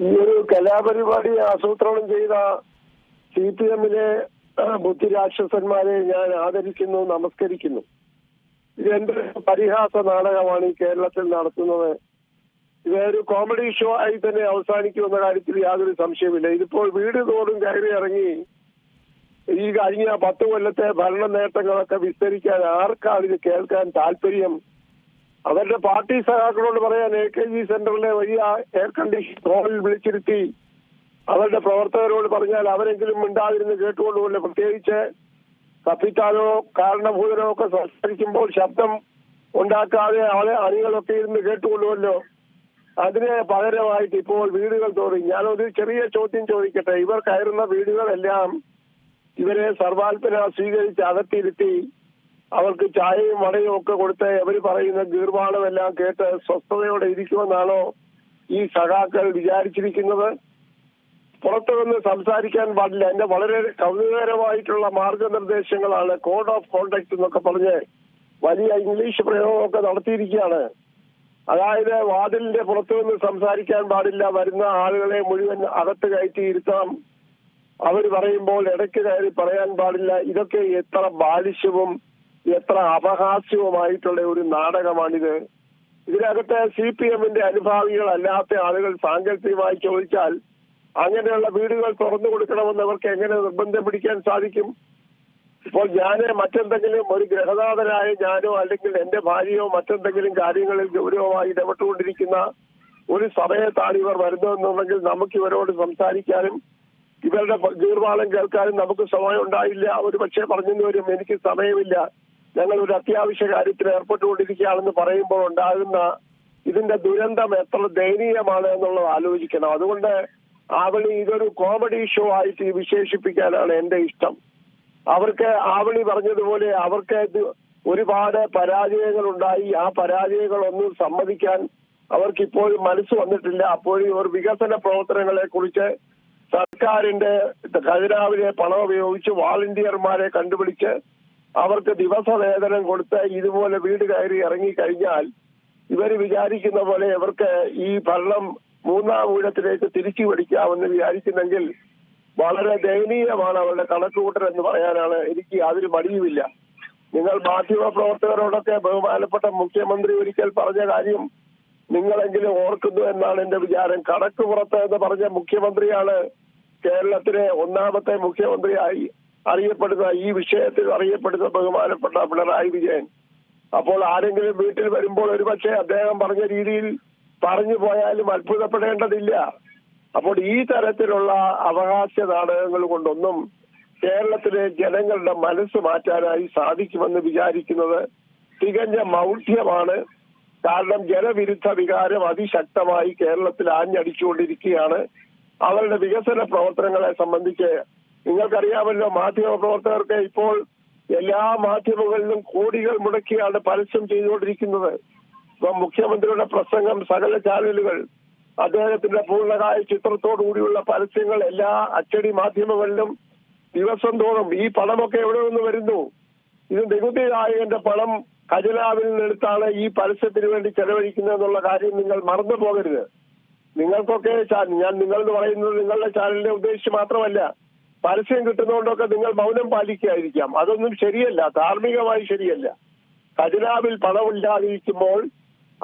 ഈ ഒരു കലാപരിപാടി ആസൂത്രണം ചെയ്ത സി പി എമ്മിലെ ബുദ്ധിരാക്ഷസന്മാരെ ഞാൻ ആദരിക്കുന്നു നമസ്കരിക്കുന്നു. ഇത് പരിഹാസ നാടകമാണ് ഈ കേരളത്തിൽ നടത്തുന്നത്. ഇതൊരു കോമഡി ഷോ ആയി തന്നെ അവസാനിക്കുമെന്ന കാര്യത്തിൽ യാതൊരു സംശയമില്ല ഇതിപ്പോൾ വീട് തോറും കയറി ഇറങ്ങി ഈ കഴിഞ്ഞ പത്ത് കൊല്ലത്തെ ഭരണ നേട്ടങ്ങളൊക്കെ വിസ്തരിക്കാൻ ആർക്കാണ് ഇത് കേൾക്കാൻ താല്പര്യം? അവരുടെ പാർട്ടി സഹാക്കളോട് പറയാൻ എ കെ ജി സെന്ററിലെ വലിയ എയർ കണ്ടീഷൻ ഹോളിൽ വിളിച്ചിരുത്തി. അവരുടെ പ്രവർത്തകരോട് പറഞ്ഞാൽ അവരെങ്കിലും മിണ്ടാതിരുന്ന് കേട്ടുകൊണ്ടുപോലെ പ്രത്യേകിച്ച് കപ്പിത്താനോ കാരണഭൂതനോ ഒക്കെ സംസാരിക്കുമ്പോൾ ശബ്ദം ഉണ്ടാക്കാതെ ആളെ അണികളൊക്കെ ഇരുന്ന് കേട്ടുകൊള്ളുമല്ലോ അതിന് പകരമായിട്ട് ഇപ്പോൾ വീടുകൾ തോറി. ഞാനൊരു ചെറിയ ചോദ്യം ചോദിക്കട്ടെ. ഇവർ കയറുന്ന വീടുകളെല്ലാം ഇവരെ സർവാത്മന സ്വീകരിച്ച് അകത്തിരുത്തി അവർക്ക് ചായയും വടയും ഒക്കെ കൊടുത്ത് അവർ പറയുന്ന ഗീർവാണമെല്ലാം കേട്ട് സ്വസ്ഥതയോടെ ഇരിക്കുമെന്നാണോ ഈ സഖാക്കൾ വിചാരിച്ചിരിക്കുന്നത്? പുറത്തു നിന്ന് സംസാരിക്കാൻ പാടില്ല. എന്റെ വളരെ കൗതുകകരമായിട്ടുള്ള മാർഗനിർദ്ദേശങ്ങളാണ് കോഡ് ഓഫ് കോണ്ടക്ട് എന്നൊക്കെ പറഞ്ഞ് വലിയ ഇംഗ്ലീഷ് പ്രയോഗമൊക്കെ നടത്തിയിരിക്കുകയാണ്. അതായത് വാതിലിന്റെ പുറത്തു നിന്ന് സംസാരിക്കാൻ പാടില്ല. വരുന്ന ആളുകളെ മുഴുവൻ അകത്ത് കയറ്റി ഇരുത്താം. അവർ പറയുമ്പോൾ ഇടയ്ക്ക് കയറി പറയാൻ പാടില്ല. ഇതൊക്കെ എത്ര ബാലിഷ്യവും എത്ര അപഹാസ്യവുമായിട്ടുള്ള ഒരു നാടകമാണിത്. ഇതിനകത്ത് സി പി എമ്മിന്റെ അനുഭാവികളല്ലാത്ത ആളുകൾ സാങ്കല്പികമായി ചോദിച്ചാൽ അങ്ങനെയുള്ള വീടുകൾ തുറന്നു കൊടുക്കണമെന്ന് അവർക്ക് എങ്ങനെ നിർബന്ധം പിടിക്കാൻ സാധിക്കും? ഇപ്പോൾ ഞാൻ മറ്റെന്തെങ്കിലും ഒരു ഗ്രഹനാഥനായ ഞാനോ അല്ലെങ്കിൽ എന്റെ ഭാര്യയോ മറ്റെന്തെങ്കിലും കാര്യങ്ങളിൽ ഗൗരവമായി ഇടപെട്ടുകൊണ്ടിരിക്കുന്ന ഒരു സമയത്താണ് ഇവർ വരുന്നതെന്നുണ്ടെങ്കിൽ നമുക്ക് ഇവരോട് സംസാരിക്കാനും ഇവരുടെ ഗീർവാളം കേൾക്കാനും നമുക്ക് സമയം ഉണ്ടായില്ല. ഒരു പക്ഷേ പറഞ്ഞെന്ന് വരും എനിക്ക് സമയമില്ല. ഞങ്ങൾ ഒരു അത്യാവശ്യ കാര്യത്തിൽ ഏർപ്പെട്ടുകൊണ്ടിരിക്കുകയാണെന്ന് പറയുമ്പോൾ ഉണ്ടാകുന്ന ഇതിന്റെ ദുരന്തം എത്ര ദയനീയമാണ് എന്നുള്ളത് ആലോചിക്കണം. അതുകൊണ്ട് ആവളി ഇതൊരു കോമഡി ഷോ ആയിട്ട് വിശേഷിപ്പിക്കാനാണ് എന്റെ ഇഷ്ടം. അവർക്ക് ആവളി പറഞ്ഞതുപോലെ അവർക്ക് ഒരുപാട് പരാജയങ്ങൾ ഉണ്ടായി ആ പരാജയങ്ങളൊന്നും സമ്മതിക്കാൻ അവർക്ക് ഇപ്പോഴും മനസ്സ് വന്നിട്ടില്ല. അപ്പോഴും ഇവർ വികസന പ്രവർത്തനങ്ങളെ കുറിച്ച് സർക്കാരിന്റെ ഖജനാവിലെ പണം ഉപയോഗിച്ച് വാളണ്ടിയർമാരെ കണ്ടുപിടിച്ച് അവർക്ക് ദിവസ വേതനം കൊടുത്ത് ഇതുപോലെ വീട് കയറി ഇറങ്ങിക്കഴിഞ്ഞാൽ ഇവർ വിചാരിക്കുന്ന പോലെ ഇവർക്ക് ഈ ഭരണം മൂന്നാം ഊഴത്തിലേക്ക് തിരിച്ചു പിടിക്കാമെന്ന് വിചാരിക്കുന്നെങ്കിൽ വളരെ ദയനീയമാണ് അവരുടെ കണക്കുകൂട്ടൽ എന്ന് പറയാനാണ് എനിക്ക് യാതൊരു മടിയുമില്ല. നിങ്ങൾ മാധ്യമ പ്രവർത്തകരോടൊക്കെ ബഹുമാനപ്പെട്ട മുഖ്യമന്ത്രി ഒരിക്കൽ പറഞ്ഞ കാര്യം നിങ്ങളെങ്കിലും ഓർക്കുന്നു എന്നാണ് എന്റെ വിചാരം. കണക്ക് പുറത്ത് എന്ന് പറഞ്ഞ മുഖ്യമന്ത്രിയാണ് കേരളത്തിലെ ഒന്നാമത്തെ മുഖ്യമന്ത്രിയായി അറിയപ്പെടുന്ന ഈ വിഷയത്തിൽ അറിയപ്പെടുന്ന ബഹുമാനപ്പെട്ട പിണറായി വിജയൻ. അപ്പോൾ ആരെങ്കിലും വീട്ടിൽ വരുമ്പോൾ ഒരുപക്ഷെ അദ്ദേഹം പറഞ്ഞ രീതിയിൽ പറഞ്ഞു പോയാലും അത്ഭുതപ്പെടേണ്ടതില്ല. അപ്പോൾ ഈ തരത്തിലുള്ള അവകാശ നാടകങ്ങൾ കൊണ്ടൊന്നും കേരളത്തിലെ ജനങ്ങളുടെ മനസ്സ് മാറ്റാനായി സാധിക്കുമെന്ന് വിചാരിക്കുന്നത് തികഞ്ഞ മൗഢ്യമാണ്. കാരണം ജനവിരുദ്ധ വികാരം അതിശക്തമായി കേരളത്തിൽ ആഞ്ഞടിച്ചുകൊണ്ടിരിക്കുകയാണ്. അവരുടെ വികസന പ്രവർത്തനങ്ങളെ സംബന്ധിച്ച് നിങ്ങൾക്കറിയാമല്ലോ മാധ്യമ പ്രവർത്തകർക്ക് ഇപ്പോൾ എല്ലാ മാധ്യമങ്ങളിലും കോടികൾ മുടക്കിയാണ് പരസ്യം ചെയ്തുകൊണ്ടിരിക്കുന്നത്. ഇപ്പൊ മുഖ്യമന്ത്രിയുടെ പ്രസംഗം സകല ചാനലുകൾ അദ്ദേഹത്തിന്റെ പൂർണകായ ചിത്രത്തോടുകൂടിയുള്ള പരസ്യങ്ങൾ എല്ലാ അച്ചടി മാധ്യമങ്ങളിലും ദിവസം തോറും ഈ പണമൊക്കെ എവിടെ നിന്ന് വരുന്നു? ഇത് നികുതിദായകന്റെ പണം ഖജനാവിൽ നിന്നെടുത്താണ് ഈ പരസ്യത്തിന് വേണ്ടി ചെലവഴിക്കുന്നത് എന്നുള്ള കാര്യം നിങ്ങൾ മറന്നു പോകരുത് നിങ്ങൾക്കൊക്കെ ഞാൻ നിങ്ങളെന്ന് പറയുന്നത് നിങ്ങളുടെ ചാനലിനെ ഉദ്ദേശിച്ച് മാത്രമല്ല. പരസ്യം കിട്ടുന്നതുകൊണ്ടൊക്കെ നിങ്ങൾ മൗനം പാലിക്കാതിരിക്കാം. അതൊന്നും ശരിയല്ല. ധാർമ്മികമായി ശരിയല്ല. ഖജനാവിൽ പണമില്ലാതിരിക്കുമ്പോൾ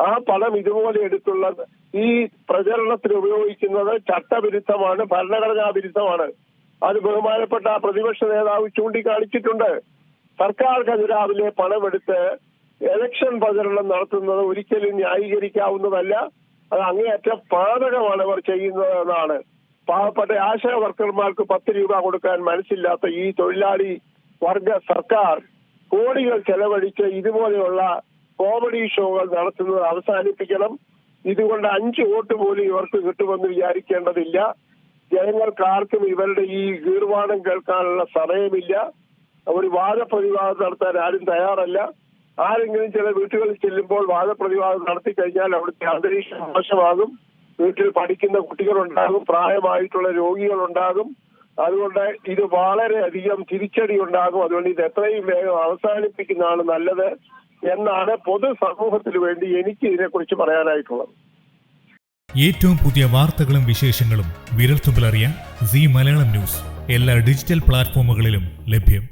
ആ പണം ഇതുപോലെ എടുത്തുള്ള ഈ പ്രചരണത്തിന് ഉപയോഗിക്കുന്നത് ചട്ടവിരുദ്ധമാണ് ഭരണഘടനാ വിരുദ്ധമാണ്. അത് ബഹുമാനപ്പെട്ട പ്രതിപക്ഷ നേതാവ് ചൂണ്ടിക്കാണിച്ചിട്ടുണ്ട്. സർക്കാർ ഖജനാവിലെ പണമെടുത്ത് എലക്ഷൻ പ്രചരണം നടത്തുന്നത് ഒരിക്കലും ന്യായീകരിക്കാവുന്നതല്ല. അത് അങ്ങേയറ്റം പാതകമാണ് അവർ ചെയ്യുന്നത് എന്നാണ് പാവപ്പെട്ട ആശാ വർക്കർമാർക്ക് പത്ത് രൂപ കൊടുക്കാൻ മനസ്സില്ലാത്ത ഈ തൊഴിലാളി വർഗ സർക്കാർ കോടികൾ ചെലവഴിച്ച് ഇതുപോലെയുള്ള കോമഡി ഷോകൾ നടത്തുന്നത് അവസാനിപ്പിക്കണം. ഇതുകൊണ്ട് അഞ്ച് വോട്ട് പോലും ഇവർക്ക് കിട്ടുമെന്ന് വിചാരിക്കേണ്ടതില്ല. ജനങ്ങൾക്ക് ആർക്കും ഇവരുടെ ഈ ഗീർവാണം കേൾക്കാനുള്ള സമയമില്ല. ഒരു വാദപ്രതിവാദം നടത്താൻ ആരും തയ്യാറല്ല. ആരെങ്കിലും ചില വീട്ടുകളിൽ ചെല്ലുമ്പോൾ വാദപ്രതിവാദം നടത്തി കഴിഞ്ഞാൽ അവിടുത്തെ അന്തരീക്ഷം മോശമാകും. വീട്ടിൽ പഠിക്കുന്ന കുട്ടികളുണ്ടാകും പ്രായമായിട്ടുള്ള രോഗികളുണ്ടാകും. അതുകൊണ്ട് ഇത് വളരെയധികം തിരിച്ചടി ഉണ്ടാകും അതുകൊണ്ട് ഇത് എത്രയും വേഗം അവസാനിപ്പിക്കുന്നതാണ് നല്ലത് എന്നാണ് പൊതുസമൂഹത്തിന് വേണ്ടി എനിക്ക് ഇതിനെക്കുറിച്ച് പറയാനായിട്ടുള്ളത്. ഏറ്റവും പുതിയ വാർത്തകളും വിശേഷങ്ങളും വിരൽത്തുമ്പിലറിയാൻ സി മലയാളം ന്യൂസ്. എല്ലാ ഡിജിറ്റൽ പ്ലാറ്റ്ഫോമുകളിലും ലഭ്യം.